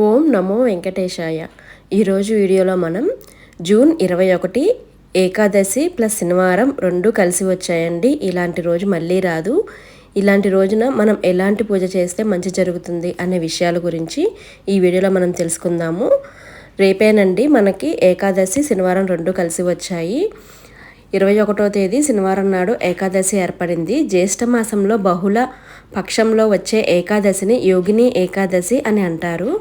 ఓం నమో వెంకటేశాయ. ఈరోజు వీడియోలో మనం జూన్ ఇరవై ఒకటి ఏకాదశి ప్లస్ శనివారం రెండు కలిసి వచ్చాయండి. ఇలాంటి రోజు మళ్ళీ రాదు. ఇలాంటి రోజున మనం ఎలాంటి పూజ చేస్తే మంచి జరుగుతుంది అనే విషయాల గురించి ఈ వీడియోలో మనం తెలుసుకుందాము. రేపేనండి మనకి ఏకాదశి శనివారం రెండు కలిసి వచ్చాయి. ఇరవై ఒకటో తేదీ శనివారం నాడు ఏకాదశి ఏర్పడింది. జ్యేష్ఠ మాసంలో బహుళ పక్షంలో వచ్చే ఏకాదశిని యోగిని ఏకాదశి అని అంటారు.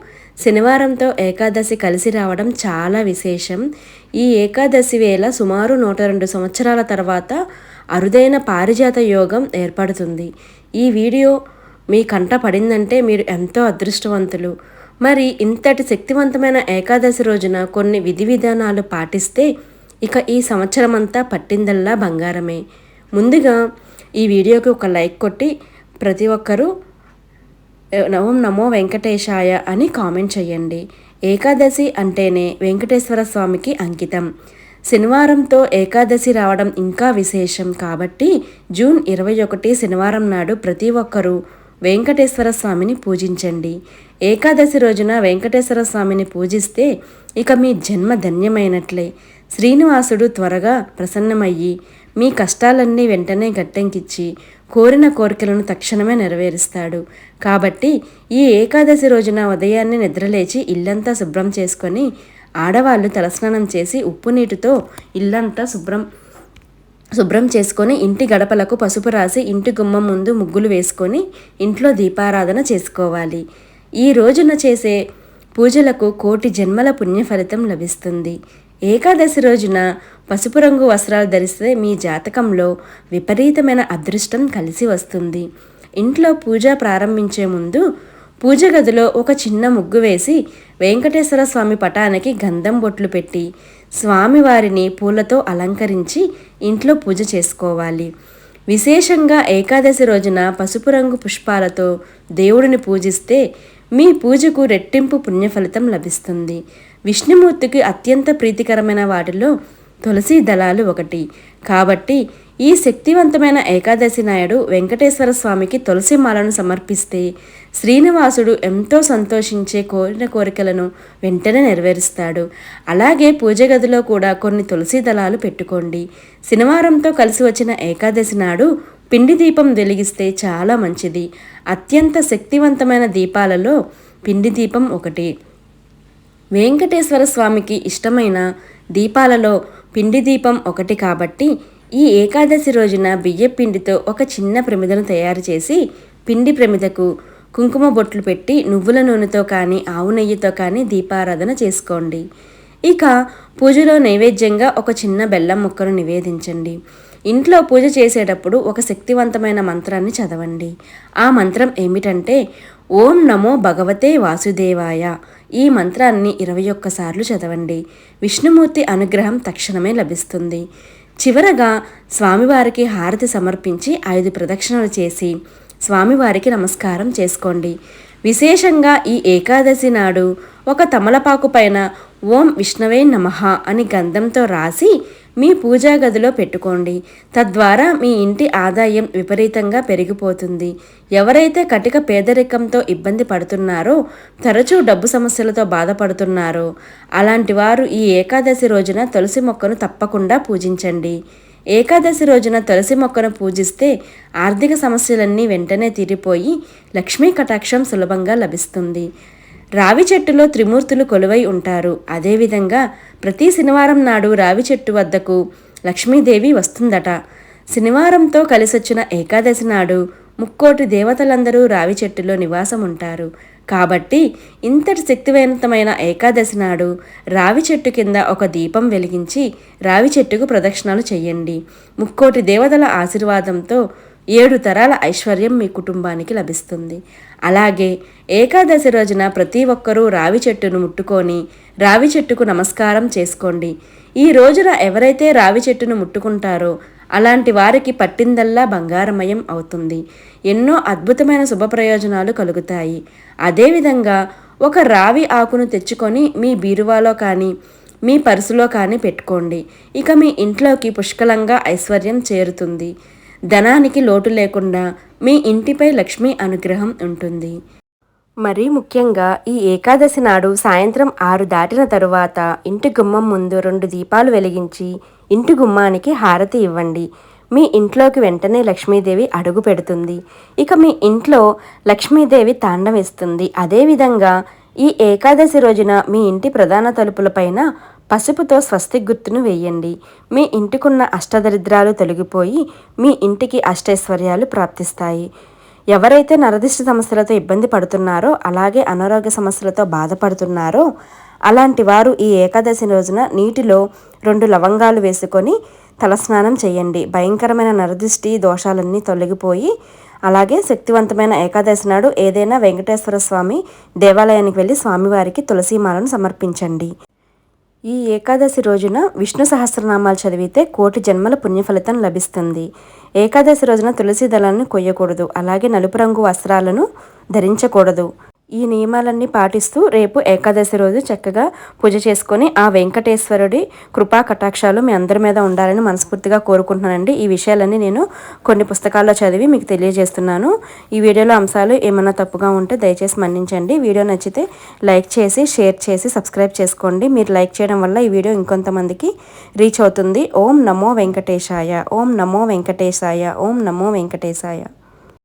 శనివారంతో ఏకాదశి కలిసి రావడం చాలా విశేషం. ఈ ఏకాదశి వేళ సుమారు నూట రెండు సంవత్సరాల తర్వాత అరుదైన పారిజాత యోగం ఏర్పడుతుంది. ఈ వీడియో మీ కంట పడిందంటే మీరు ఎంతో అదృష్టవంతులు. మరి ఇంతటి శక్తివంతమైన ఏకాదశి రోజున కొన్ని విధి విధానాలు పాటిస్తే ఇక ఈ సంవత్సరమంతా పట్టిందల్లా బంగారమే. ముందుగా ఈ వీడియోకి ఒక లైక్ కొట్టి ప్రతి ఒక్కరూ నవం నమో వెంకటేశాయ అని కామెంట్ చేయండి. ఏకాదశి అంటేనే వెంకటేశ్వర స్వామికి అంకితం. శనివారంతో ఏకాదశి రావడం ఇంకా విశేషం కాబట్టి జూన్ ఇరవై ఒకటి శనివారం నాడు ప్రతి ఒక్కరూ వెంకటేశ్వర స్వామిని పూజించండి. ఏకాదశి రోజున వెంకటేశ్వర స్వామిని పూజిస్తే ఇక మీ జన్మ ధన్యమైనట్లే. శ్రీనివాసుడు త్వరగా ప్రసన్నమయ్యి మీ కష్టాలన్నీ వెంటనే గట్టెంకిచ్చి కోరిన కోరికలను తక్షణమే నెరవేరుస్తాడు. కాబట్టి ఈ ఏకాదశి రోజున ఉదయాన్నే నిద్రలేచి ఇల్లంతా శుభ్రం చేసుకొని ఆడవాళ్ళు తలస్నానం చేసి ఉప్పు నీటితో ఇల్లంతా శుభ్రం శుభ్రం చేసుకొని ఇంటి గడపలకు పసుపు రాసి ఇంటి గుమ్మం ముందు ముగ్గులు వేసుకొని ఇంట్లో దీపారాధన చేసుకోవాలి. ఈ రోజున చేసే పూజలకు కోటి జన్మల పుణ్య ఫలితం లభిస్తుంది. ఏకాదశి రోజున పసుపు రంగు వస్త్రాలు ధరిస్తే మీ జాతకంలో విపరీతమైన అదృష్టం కలిసి వస్తుంది. ఇంట్లో పూజ ప్రారంభించే ముందు పూజ గదిలో ఒక చిన్న ముగ్గు వేసి వెంకటేశ్వర స్వామి పటానికి గంధం బొట్లు పెట్టి స్వామివారిని పూలతో అలంకరించి ఇంట్లో పూజ చేసుకోవాలి. విశేషంగా ఏకాదశి రోజున పసుపు రంగు పుష్పాలతో దేవుడిని పూజిస్తే మీ పూజకు రెట్టింపు పుణ్యఫలితం లభిస్తుంది. విష్ణుమూర్తికి అత్యంత ప్రీతికరమైన వాటిలో తులసి దళాలు ఒకటి. కాబట్టి ఈ శక్తివంతమైన ఏకాదశి నాయుడు వెంకటేశ్వర స్వామికి తులసి మాలను సమర్పిస్తే శ్రీనివాసుడు ఎంతో సంతోషించే కోరిన కోరికలను వెంటనే నెరవేరుస్తాడు. అలాగే పూజ గదిలో కూడా కొన్ని తులసి దళాలు పెట్టుకోండి. శనివారంతో కలిసి వచ్చిన ఏకాదశి నాడు పిండి దీపం వెలిగిస్తే చాలా మంచిది. అత్యంత శక్తివంతమైన దీపాలలో పిండి దీపం ఒకటి. వెంకటేశ్వర స్వామికి ఇష్టమైన దీపాలలో పిండి దీపం ఒకటి కాబట్టి ఈ ఏకాదశి రోజున బియ్య పిండితో ఒక చిన్న ప్రమిదను తయారు చేసి పిండి ప్రమిదకు కుంకుమ బొట్లు పెట్టి నువ్వుల నూనెతో కానీ ఆవు నెయ్యితో కానీ దీపారాధన చేసుకోండి. ఇక పూజలో నైవేద్యంగా ఒక చిన్న బెల్లం ముక్కను నివేదించండి. ఇంట్లో పూజ చేసేటప్పుడు ఒక శక్తివంతమైన మంత్రాన్ని చదవండి. ఆ మంత్రం ఏమిటంటే ఓం నమో భగవతే వాసుదేవాయ. ఈ మంత్రాన్ని ఇరవై ఒక్కసార్లు చదవండి. విష్ణుమూర్తి అనుగ్రహం తక్షణమే లభిస్తుంది. చివరగా స్వామివారికి హారతి సమర్పించి ఐదు ప్రదక్షిణలు చేసి స్వామివారికి నమస్కారం చేసుకోండి. విశేషంగా ఈ ఏకాదశి నాడు ఒక తమలపాకు పైన ఓం విష్ణవే నమః అని గంధంతో రాసి మీ పూజా గదిలో పెట్టుకోండి. తద్వారా మీ ఇంటి ఆదాయం విపరీతంగా పెరిగిపోతుంది. ఎవరైతే కటిక పేదరికంతో ఇబ్బంది పడుతున్నారో తరచూ డబ్బు సమస్యలతో బాధపడుతున్నారో. అలాంటి వారు ఈ ఏకాదశి రోజున తులసి మొక్కను తప్పకుండా పూజించండి. ఏకాదశి రోజున తులసి మొక్కను పూజిస్తే ఆర్థిక సమస్యలన్నీ వెంటనే తీరిపోయి లక్ష్మీ కటాక్షం సులభంగా లభిస్తుంది. రావి చెట్టులో త్రిమూర్తులు కొలువై ఉంటారు. అదేవిధంగా ప్రతి శనివారం నాడు రావి చెట్టు వద్దకు లక్ష్మీదేవి వస్తుందట. శనివారంతో కలిసొచ్చిన ఏకాదశి నాడు ముక్కోటి దేవతలందరూ రావి చెట్టులో నివాసం ఉంటారు కాబట్టి ఇంతటి శక్తివంతమైన ఏకాదశి నాడు రావి చెట్టు కింద ఒక దీపం వెలిగించి రావి చెట్టుకు ప్రదక్షిణాలు చేయండి ముక్కోటి దేవతల ఆశీర్వాదంతో ఏడు తరాల ఐశ్వర్యం మీ కుటుంబానికి లభిస్తుంది. అలాగే ఏకాదశి రోజున ప్రతి ఒక్కరూ రావి చెట్టును ముట్టుకొని రావి చెట్టుకు నమస్కారం చేసుకోండి. ఈ రోజున ఎవరైతే రావి చెట్టును ముట్టుకుంటారో అలాంటి వారికి పట్టిందల్లా బంగారమయం అవుతుంది. ఎన్నో అద్భుతమైన శుభ ప్రయోజనాలు కలుగుతాయి. అదేవిధంగా ఒక రావి ఆకును తెచ్చుకొని మీ బీరువాలో కానీ మీ పర్సులో కానీ పెట్టుకోండి. ఇక మీ ఇంట్లోకి పుష్కలంగా ఐశ్వర్యం చేరుతుంది. ధనానికి లోటు లేకుండా మీ ఇంటిపై లక్ష్మీ అనుగ్రహం ఉంటుంది. మరీ ముఖ్యంగా ఈ ఏకాదశి నాడు సాయంత్రం ఆరు దాటిన తరువాత ఇంటి గుమ్మం ముందు రెండు దీపాలు వెలిగించి ఇంటి గుమ్మానికి హారతి ఇవ్వండి. మీ ఇంట్లోకి వెంటనే లక్ష్మీదేవి అడుగు పెడుతుంది. ఇక మీ ఇంట్లో లక్ష్మీదేవి తాండవిస్తుంది అదేవిధంగా ఈ ఏకాదశి రోజున మీ ఇంటి ప్రధాన తలుపులపైన పసుపుతో స్వస్తి గుర్తును వేయండి. మీ ఇంటికున్న అష్టదరిద్రాలు తొలగిపోయి మీ ఇంటికి అష్టైశ్వర్యాలు ప్రాప్తిస్తాయి. ఎవరైతే నరదిష్టి సమస్యలతో ఇబ్బంది పడుతున్నారో అలాగే అనారోగ్య సమస్యలతో బాధపడుతున్నారో అలాంటి వారు ఈ ఏకాదశి రోజున నీటిలో రెండు లవంగాలు వేసుకొని తలస్నానం చేయండి. భయంకరమైన నరదిష్టి దోషాలన్నీ తొలగిపోయి అలాగే శక్తివంతమైన ఏకాదశి నాడు ఏదైనా వెంకటేశ్వర స్వామి దేవాలయానికి వెళ్ళి స్వామివారికి తులసీమాలను సమర్పించండి. ఈ ఏకాదశి రోజున విష్ణు సహస్రనామాలు చదివితే కోటి జన్మల పుణ్యఫలితం లభిస్తుంది. ఏకాదశి రోజున తులసి దళాన్ని కొయ్యకూడదు. అలాగే నలుపు రంగు వస్త్రాలను ధరించకూడదు. ఈ నియమాలన్నీ పాటిస్తూ రేపు ఏకాదశి రోజు చక్కగా పూజ చేసుకొని ఆ వెంకటేశ్వరుడి కృపా కటాక్షాలు మీ అందరి మీద ఉండాలని మనస్ఫూర్తిగా కోరుకుంటున్నానండి. ఈ విషయాలన్నీ నేను కొన్ని పుస్తకాల్లో చదివి మీకు తెలియజేస్తున్నాను. ఈ వీడియోలో అంశాలు ఏమైనా తప్పుగా ఉంటే దయచేసి మన్నించండి. వీడియో నచ్చితే లైక్ చేసి షేర్ చేసి సబ్స్క్రైబ్ చేసుకోండి. మీరు లైక్ చేయడం వల్ల ఈ వీడియో ఇంకొంతమందికి రీచ్ అవుతుంది. ఓం నమో వెంకటేశాయ. ఓం నమో వెంకటేశాయ. ఓం నమో వెంకటేశాయ.